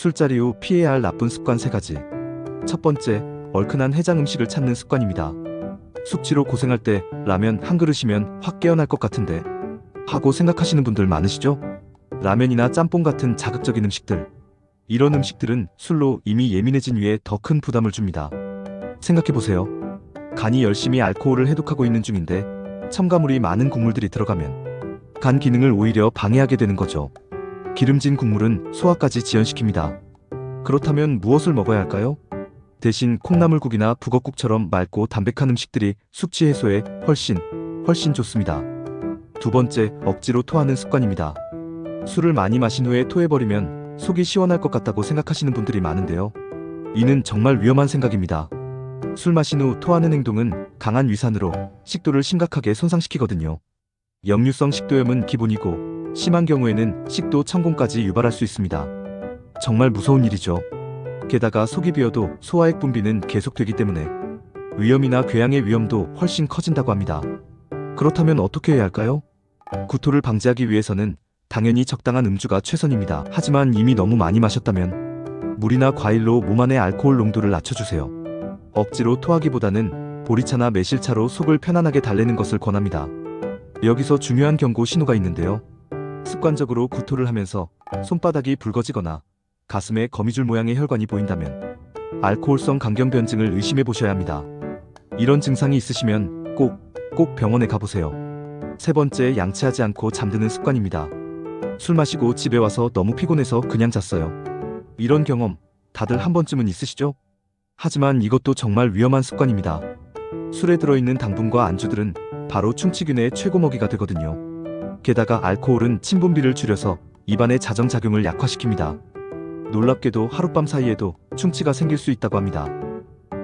술자리 후 피해야 할 나쁜 습관 3가지. 첫 번째, 얼큰한 해장 음식을 찾는 습관입니다. 숙취로 고생할 때 라면 한 그릇이면 확 깨어날 것 같은데 하고 생각하시는 분들 많으시죠? 라면이나 짬뽕 같은 자극적인 음식들. 이런 음식들은 술로 이미 예민해진 위에 더 큰 부담을 줍니다. 생각해보세요. 간이 열심히 알코올을 해독하고 있는 중인데 첨가물이 많은 국물들이 들어가면 간 기능을 오히려 방해하게 되는 거죠. 기름진 국물은 소화까지 지연시킵니다. 그렇다면 무엇을 먹어야 할까요? 대신 콩나물국이나 북엇국처럼 맑고 담백한 음식들이 숙취 해소에 훨씬, 훨씬 좋습니다. 두 번째, 억지로 토하는 습관입니다. 술을 많이 마신 후에 토해버리면 속이 시원할 것 같다고 생각하시는 분들이 많은데요. 이는 정말 위험한 생각입니다. 술 마신 후 토하는 행동은 강한 위산으로 식도를 심각하게 손상시키거든요. 역류성 식도염은 기본이고 심한 경우에는 식도 천공까지 유발할 수 있습니다. 정말 무서운 일이죠. 게다가 속이 비어도 소화액 분비는 계속되기 때문에 위염이나 궤양의 위험도 훨씬 커진다고 합니다. 그렇다면 어떻게 해야 할까요? 구토를 방지하기 위해서는 당연히 적당한 음주가 최선입니다. 하지만 이미 너무 많이 마셨다면 물이나 과일로 몸 안의 알코올 농도를 낮춰주세요. 억지로 토하기보다는 보리차나 매실차로 속을 편안하게 달래는 것을 권합니다. 여기서 중요한 경고 신호가 있는데요. 습관적으로 구토를 하면서 손바닥이 붉어지거나 가슴에 거미줄 모양의 혈관이 보인다면 알코올성 강경변증을 의심해 보셔야 합니다. 이런 증상이 있으시면 꼭, 꼭 병원에 가보세요. 세 번째, 양치하지 않고 잠드는 습관입니다. 술 마시고 집에 와서 너무 피곤해서 그냥 잤어요. 이런 경험 다들 한 번쯤은 있으시죠? 하지만 이것도 정말 위험한 습관입니다. 술에 들어있는 당분과 안주들은 바로 충치균의 최고 먹이가 되거든요. 게다가 알코올은 침분비를 줄여서 입안의 자정작용을 약화시킵니다. 놀랍게도 하룻밤 사이에도 충치가 생길 수 있다고 합니다.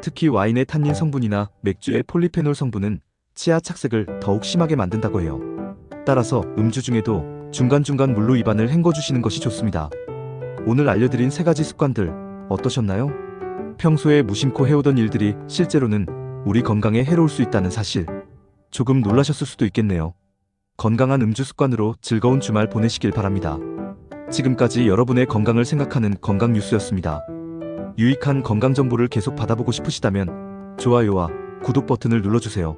특히 와인의 탄닌 성분이나 맥주의 폴리페놀 성분은 치아 착색을 더욱 심하게 만든다고 해요. 따라서 음주 중에도 중간중간 물로 입안을 헹궈주시는 것이 좋습니다. 오늘 알려드린 세 가지 습관들 어떠셨나요? 평소에 무심코 해오던 일들이 실제로는 우리 건강에 해로울 수 있다는 사실. 조금 놀라셨을 수도 있겠네요. 건강한 음주 습관으로 즐거운 주말 보내시길 바랍니다. 지금까지 여러분의 건강을 생각하는 건강 뉴스였습니다. 유익한 건강 정보를 계속 받아보고 싶으시다면 좋아요와 구독 버튼을 눌러주세요.